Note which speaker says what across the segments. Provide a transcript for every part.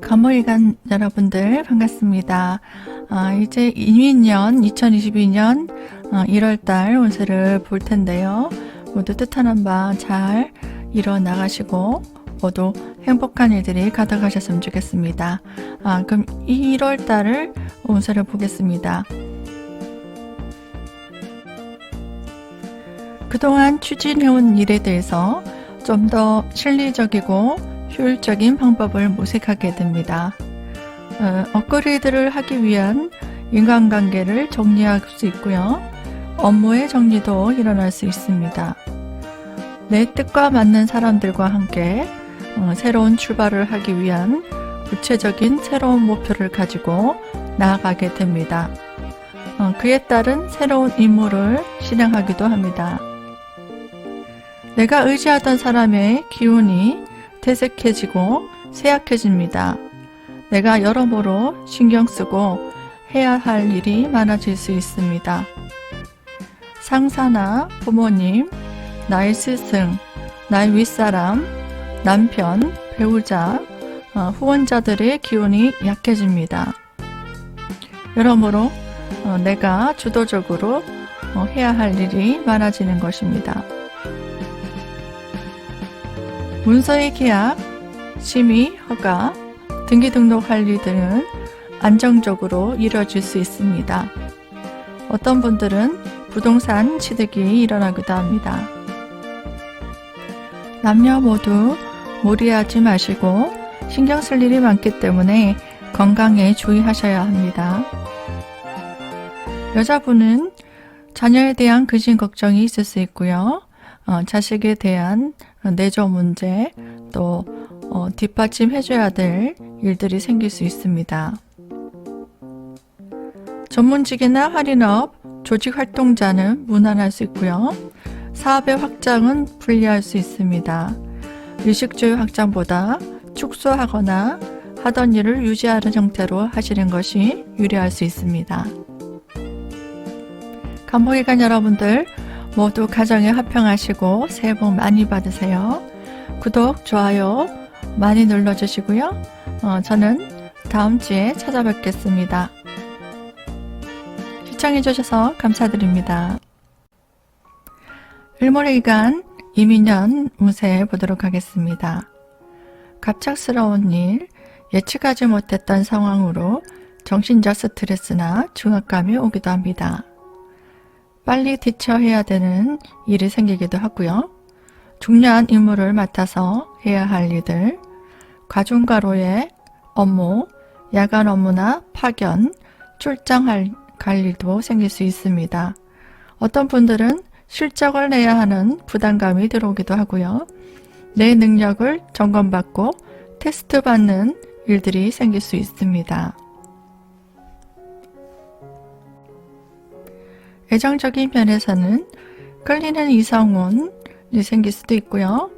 Speaker 1: 감호일간 여러분들 반갑습니다. 아, 이제 이민년 2022년 1월달 운세를 볼 텐데요. 모두 뜻하는 바잘 이뤄 나가시고 모두 행복한 일들이 가득하셨으면 좋겠습니다. 아, 그럼 1월달을 운세를 보겠습니다. 그동안 추진해온 일에 대해서 좀 더 실리적이고 효율적인 방법을 모색하게 됩니다. 어, 업그레이드를 하기 위한 인간관계를 정리할 수 있고요. 업무의 정리도 일어날 수 있습니다. 내 뜻과 맞는 사람들과 함께 어, 새로운 출발을 하기 위한 구체적인 새로운 목표를 가지고 나아가게 됩니다. 어, 그에 따른 새로운 임무를 실행하기도 합니다. 내가 의지하던 사람의 기운이 퇴색해지고 쇠약해집니다. 내가 여러모로 신경 쓰고 해야 할 일이 많아질 수 있습니다. 상사나 부모님, 나의 스승, 나의 윗사람, 남편, 배우자, 어, 후원자들의 기운이 약해집니다. 여러모로 어, 내가 주도적으로 어, 해야 할 일이 많아지는 것입니다. 문서의 계약, 심의, 허가, 등기 등록 관리 등은 안정적으로 이루어질 수 있습니다. 어떤 분들은 부동산 취득이 일어나기도 합니다. 남녀 모두 무리하지 마시고 신경 쓸 일이 많기 때문에 건강에 주의하셔야 합니다. 여자분은 자녀에 대한 근심 걱정이 있을 수 있고요. 어, 자식에 대한 내조 문제, 또 어, 뒷받침해줘야 될 일들이 생길 수 있습니다. 전문직이나 할인업, 조직 활동자는 무난할 수 있고요. 사업의 확장은 불리할 수 있습니다. 의식주의 확장보다 축소하거나 하던 일을 유지하는 형태로 하시는 것이 유리할 수 있습니다. 간목일간 여러분들 모두 가정에 화평하시고 새해 복 많이 받으세요. 구독, 좋아요 많이 눌러주시고요. 어, 저는 다음 주에 찾아뵙겠습니다. 시청해주셔서 감사드립니다. 일몰일간 이민년 운세 보도록 하겠습니다. 갑작스러운 일, 예측하지 못했던 상황으로 정신적 스트레스나 중압감이 오기도 합니다. 빨리 대처해야 되는 일이 생기기도 하고요. 중요한 임무를 맡아서 해야 할 일들, 과중가로의 업무, 야간 업무나 파견, 출장할 갈 일도 생길 수 있습니다. 어떤 분들은 실적을 내야 하는 부담감이 들어오기도 하고요. 내 능력을 점검받고 테스트 받는 일들이 생길 수 있습니다. 애정적인 면에서는 끌리는 이성운이 생길 수도 있고요.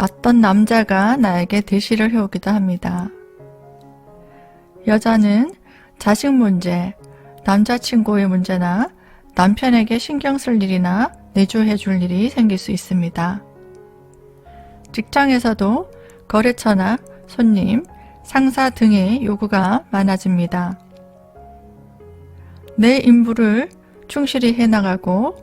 Speaker 1: 어떤 남자가 나에게 대시를 해오기도 합니다. 여자는 자식 문제, 남자친구의 문제나 남편에게 신경 쓸 일이나 내조해 줄 일이 생길 수 있습니다. 직장에서도 거래처나 손님, 상사 등의 요구가 많아집니다. 내 임무를 충실히 해나가고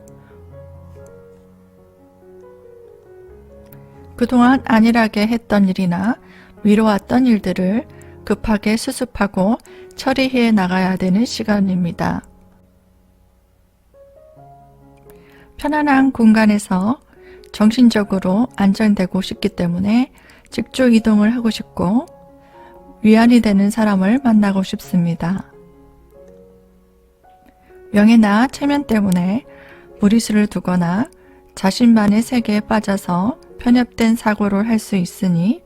Speaker 1: 그동안 안일하게 했던 일이나 미뤄왔던 일들을 급하게 수습하고 처리해 나가야 되는 시간입니다. 편안한 공간에서 정신적으로 안정되고 싶기 때문에 직주 이동을 하고 싶고 위안이 되는 사람을 만나고 싶습니다. 명예나 체면 때문에 무리수를 두거나 자신만의 세계에 빠져서 편협된 사고를 할 수 있으니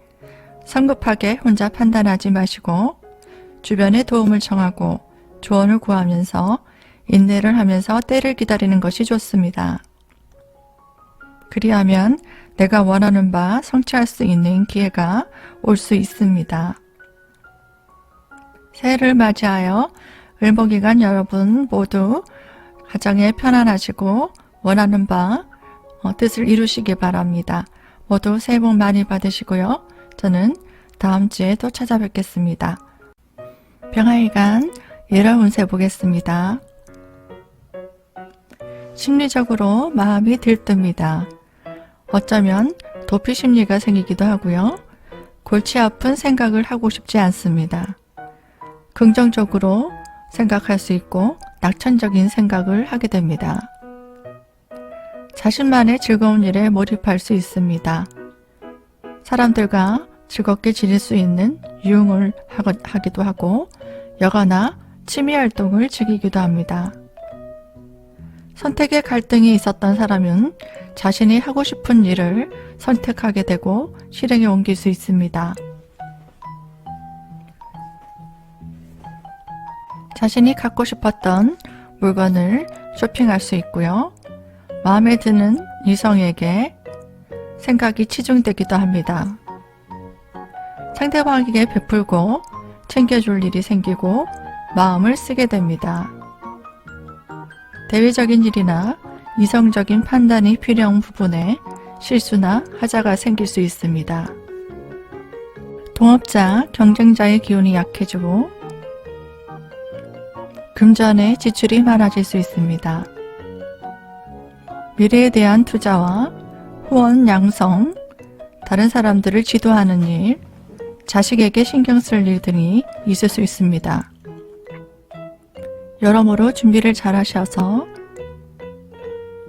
Speaker 1: 성급하게 혼자 판단하지 마시고 주변의 도움을 청하고 조언을 구하면서 인내를 하면서 때를 기다리는 것이 좋습니다. 그리하면 내가 원하는 바 성취할 수 있는 기회가 올 수 있습니다. 새해를 맞이하여 을목이간 여러분 모두 가정에 편안하시고 원하는 바 어, 뜻을 이루시기 바랍니다. 모두 새해 복 많이 받으시고요. 저는 다음 주에 또 찾아뵙겠습니다. 병화일간 일월 운세 보겠습니다. 심리적으로 마음이 들뜹니다. 어쩌면 도피 심리가 생기기도 하고요. 골치 아픈 생각을 하고 싶지 않습니다. 긍정적으로 생각할 수 있고 낙천적인 생각을 하게 됩니다. 자신만의 즐거운 일에 몰입할 수 있습니다. 사람들과 즐겁게 지낼 수 있는 유흥을 하기도 하고 여가나 취미 활동을 즐기기도 합니다. 선택의 갈등이 있었던 사람은 자신이 하고 싶은 일을 선택하게 되고 실행에 옮길 수 있습니다. 자신이 갖고 싶었던 물건을 쇼핑할 수 있고요. 마음에 드는 이성에게 생각이 치중되기도 합니다. 상대방에게 베풀고 챙겨줄 일이 생기고 마음을 쓰게 됩니다. 대외적인 일이나 이성적인 판단이 필요한 부분에 실수나 하자가 생길 수 있습니다. 동업자, 경쟁자의 기운이 약해지고 금전의 지출이 많아질 수 있습니다. 미래에 대한 투자와 후원 양성, 다른 사람들을 지도하는 일, 자식에게 신경 쓸 일들이 있을 수 있습니다. 여러모로 준비를 잘 하셔서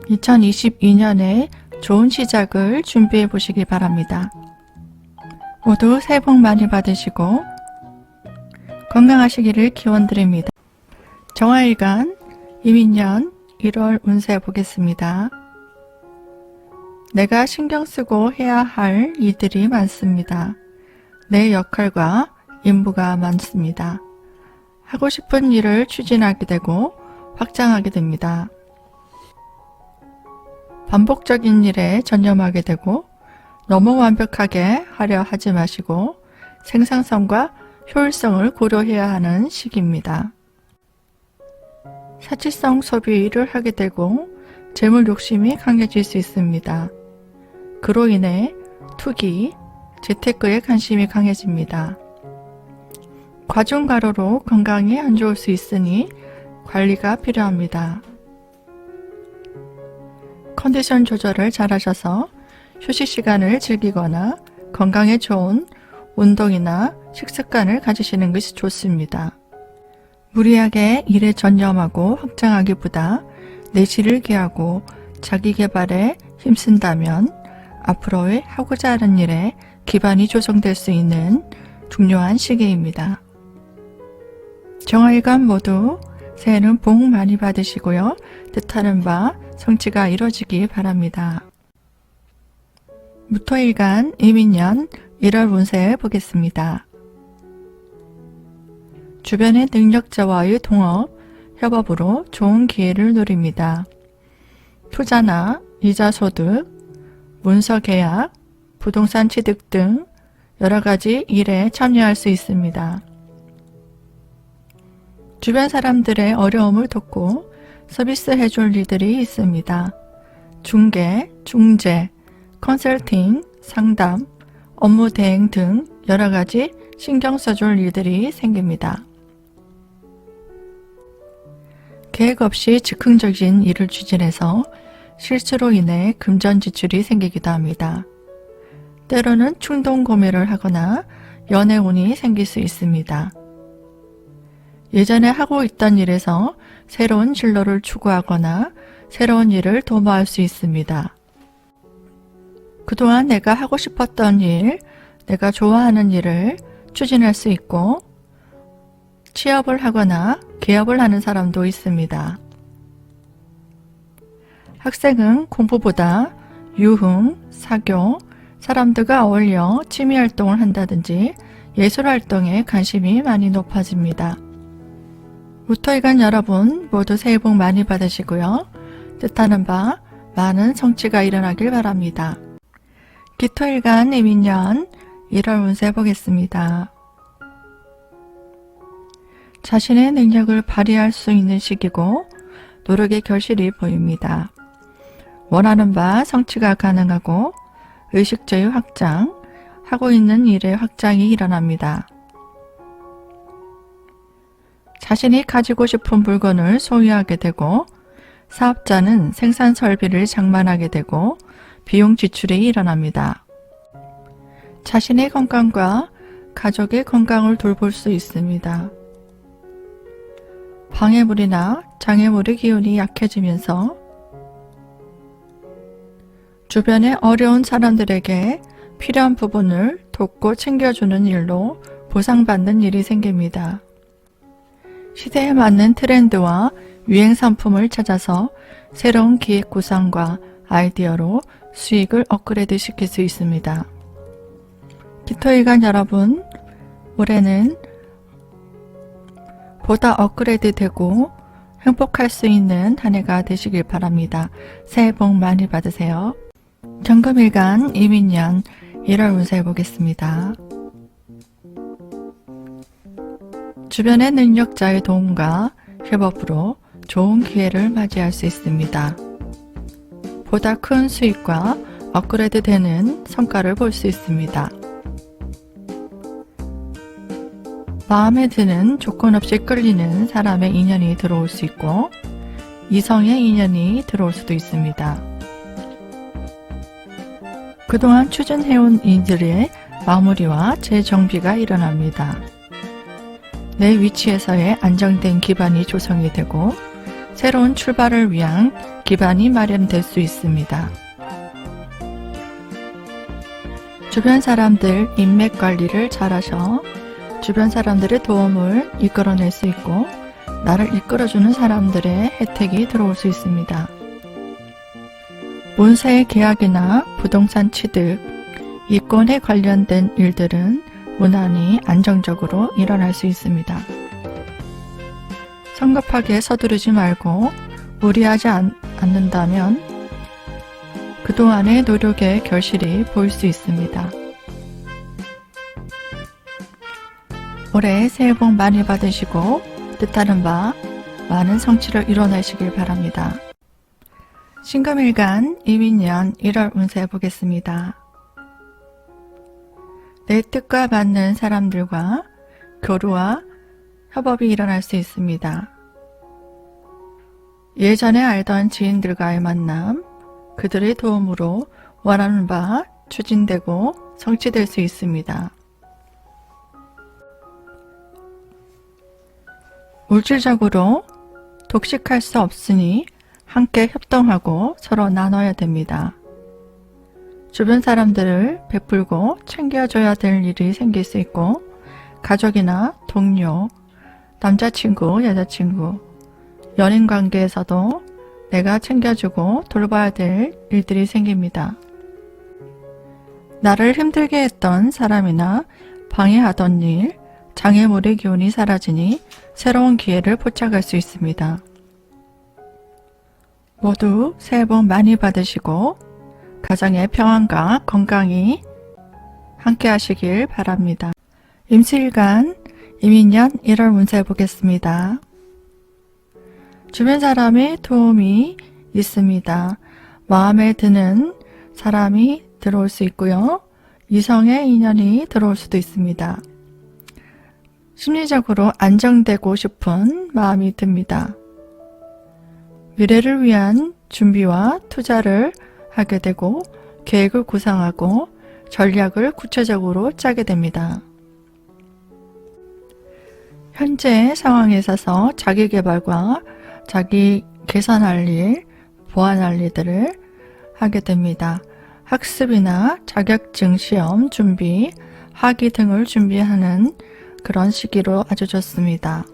Speaker 1: 2022년에 좋은 시작을 준비해 보시기 바랍니다. 모두 새해 복 많이 받으시고 건강하시기를 기원 드립니다. 정화일간 이민년 1월 운세 보겠습니다. 내가 신경 쓰고 해야 할 일들이 많습니다. 내 역할과 임무가 많습니다. 하고 싶은 일을 추진하게 되고 확장하게 됩니다. 반복적인 일에 전념하게 되고 너무 완벽하게 하려 하지 마시고 생산성과 효율성을 고려해야 하는 시기입니다. 사치성 소비를 하게 되고 재물 욕심이 강해질 수 있습니다. 그로 인해 투기, 재테크에 관심이 강해집니다. 과중 가로로 건강이 안 좋을 수 있으니 관리가 필요합니다. 컨디션 조절을 잘 하셔서 휴식 시간을 즐기거나 건강에 좋은 운동이나 식습관을 가지시는 것이 좋습니다. 무리하게 일에 전념하고 확장하기보다 내실을 기하고 자기 개발에 힘쓴다면 앞으로의 하고자 하는 일에 기반이 조성될 수 있는 중요한 시기입니다. 정화일간 모두 새해는 복 많이 받으시고요. 뜻하는 바 성취가 이루어지기 바랍니다. 무토일간 이민년 1월 운세 보겠습니다. 주변의 능력자와의 동업, 협업으로 좋은 기회를 누립니다. 투자나 이자 소득, 문서 계약, 부동산 취득 등 여러 가지 일에 참여할 수 있습니다. 주변 사람들의 어려움을 돕고 서비스 해줄 일들이 있습니다. 중개, 중재, 컨설팅, 상담, 업무 대행 등 여러 가지 신경 써줄 일들이 생깁니다. 계획 없이 즉흥적인 일을 추진해서 실수로 인해 금전 지출이 생기기도 합니다. 때로는 충동 구매를 하거나 연애운이 생길 수 있습니다. 예전에 하고 있던 일에서 새로운 진로를 추구하거나 새로운 일을 도모할 수 있습니다. 그동안 내가 하고 싶었던 일, 내가 좋아하는 일을 추진할 수 있고 취업을 하거나 개업을 하는 사람도 있습니다. 학생은 공부보다 유흥, 사교, 사람들과 어울려 취미 활동을 한다든지 예술 활동에 관심이 많이 높아집니다. 무토일간 여러분 모두 새해 복 많이 받으시고요. 뜻하는 바 많은 성취가 일어나길 바랍니다. 기토일간 이민년 1월 운세 보겠습니다. 자신의 능력을 발휘할 수 있는 시기고 노력의 결실이 보입니다. 원하는 바 성취가 가능하고 의식주의 확장, 하고 있는 일의 확장이 일어납니다. 자신이 가지고 싶은 물건을 소유하게 되고 사업자는 생산 설비를 장만하게 되고 비용 지출이 일어납니다. 자신의 건강과 가족의 건강을 돌볼 수 있습니다. 방해물이나 장애물의 기운이 약해지면서 주변의 어려운 사람들에게 필요한 부분을 돕고 챙겨주는 일로 보상받는 일이 생깁니다. 시대에 맞는 트렌드와 유행 상품을 찾아서 새로운 기획 구상과 아이디어로 수익을 업그레이드 시킬 수 있습니다. 기토일간 여러분, 올해는 보다 업그레이드 되고 행복할 수 있는 한 해가 되시길 바랍니다. 새해 복 많이 받으세요. 경금일간 이민년 1월 운세 보겠습니다. 주변의 능력자의 도움과 협업으로 좋은 기회를 맞이할 수 있습니다. 보다 큰 수익과 업그레이드 되는 성과를 볼 수 있습니다. 마음에 드는 조건 없이 끌리는 사람의 인연이 들어올 수 있고 이성의 인연이 들어올 수도 있습니다. 그동안 추진해온 일들의 마무리와 재정비가 일어납니다. 내 위치에서의 안정된 기반이 조성이 되고 새로운 출발을 위한 기반이 마련될 수 있습니다. 주변 사람들 인맥 관리를 잘하셔 주변 사람들의 도움을 이끌어낼 수 있고 나를 이끌어주는 사람들의 혜택이 들어올 수 있습니다. 문서의 계약이나 부동산 취득, 이권에 관련된 일들은 무난히 안정적으로 일어날 수 있습니다. 성급하게 서두르지 말고 무리하지 않, 않는다면 그동안의 노력의 결실이 보일 수 있습니다. 올해 새해 복 많이 받으시고 뜻하는 바 많은 성취를 이뤄내시길 바랍니다. 신금일간 이민년 1월 운세 보겠습니다. 내 뜻과 맞는 사람들과 교류와 협업이 일어날 수 있습니다. 예전에 알던 지인들과의 만남, 그들의 도움으로 원하는 바 추진되고 성취될 수 있습니다. 물질적으로 독식할 수 없으니 함께 협동하고 서로 나눠야 됩니다. 주변 사람들을 베풀고 챙겨줘야 될 일이 생길 수 있고 가족이나 동료, 남자친구, 여자친구, 연인 관계에서도 내가 챙겨주고 돌봐야 될 일들이 생깁니다. 나를 힘들게 했던 사람이나 방해하던 일, 장애물의 기운이 사라지니 새로운 기회를 포착할 수 있습니다. 모두 새해 복 많이 받으시고 가정의 평안과 건강이 함께 하시길 바랍니다. 임수일간 이민년 1월 운세 보겠습니다. 주변 사람의 도움이 있습니다. 마음에 드는 사람이 들어올 수 있고요. 이성의 인연이 들어올 수도 있습니다. 심리적으로 안정되고 싶은 마음이 듭니다. 미래를 위한 준비와 투자를 하게 되고 계획을 구상하고 전략을 구체적으로 짜게 됩니다. 현재 상황에 있어서 자기 개발과 자기 개선할 일, 보완할 일들을 하게 됩니다. 학습이나 자격증 시험 준비, 학위 등을 준비하는 그런 시기로 아주 좋습니다.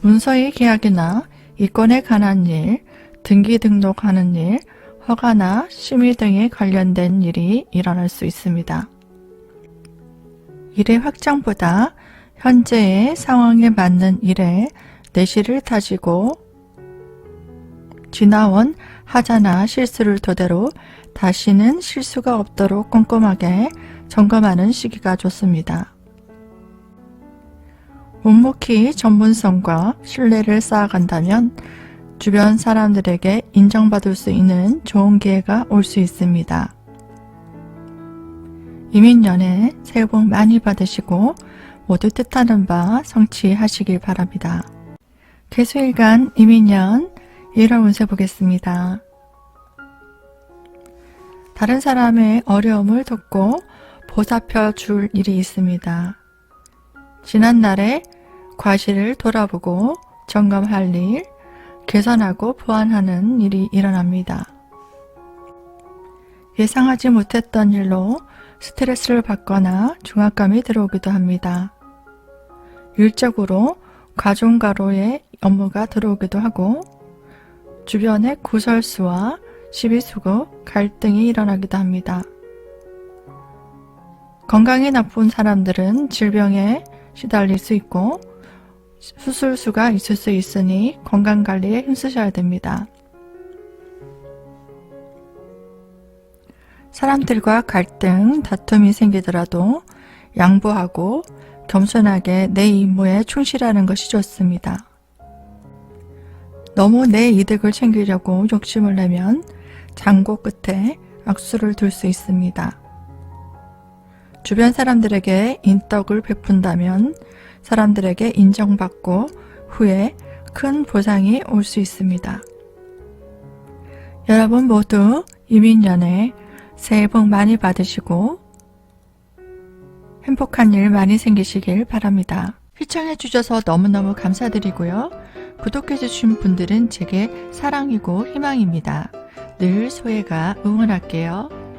Speaker 1: 문서의 계약이나 이권에 관한 일, 등기 등록하는 일, 허가나 심의 등에 관련된 일이 일어날 수 있습니다. 일의 확장보다 현재의 상황에 맞는 일에 내실을 다지고 지나온 하자나 실수를 토대로 다시는 실수가 없도록 꼼꼼하게 점검하는 시기가 좋습니다. 묵묵히 전문성과 신뢰를 쌓아간다면 주변 사람들에게 인정받을 수 있는 좋은 기회가 올 수 있습니다. 이민년에 새해 복 많이 받으시고 모두 뜻하는 바 성취하시길 바랍니다. 개수일간 이민년 1월 운세 보겠습니다. 다른 사람의 어려움을 돕고 보살펴 줄 일이 있습니다. 지난날의 과실을 돌아보고 점검할 일, 개선하고 보완하는 일이 일어납니다. 예상하지 못했던 일로 스트레스를 받거나 중압감이 들어오기도 합니다. 일적으로 과종가로의 업무가 들어오기도 하고 주변의 구설수와 시비수고 갈등이 일어나기도 합니다. 건강이 나쁜 사람들은 질병에 시달릴 수 있고 수술수가 있을 수 있으니 건강관리에 힘쓰셔야 됩니다. 사람들과 갈등, 다툼이 생기더라도 양보하고 겸손하게 내 임무에 충실하는 것이 좋습니다. 너무 내 이득을 챙기려고 욕심을 내면 장고 끝에 악수를 둘 수 있습니다. 주변 사람들에게 인덕을 베푼다면 사람들에게 인정받고 후에 큰 보상이 올 수 있습니다. 여러분 모두 이민년에 새해 복 많이 받으시고 행복한 일 많이 생기시길 바랍니다. 시청해 주셔서 너무너무 감사드리고요. 구독해 주신 분들은 제게 사랑이고 희망입니다. 늘 소혜가 응원할게요.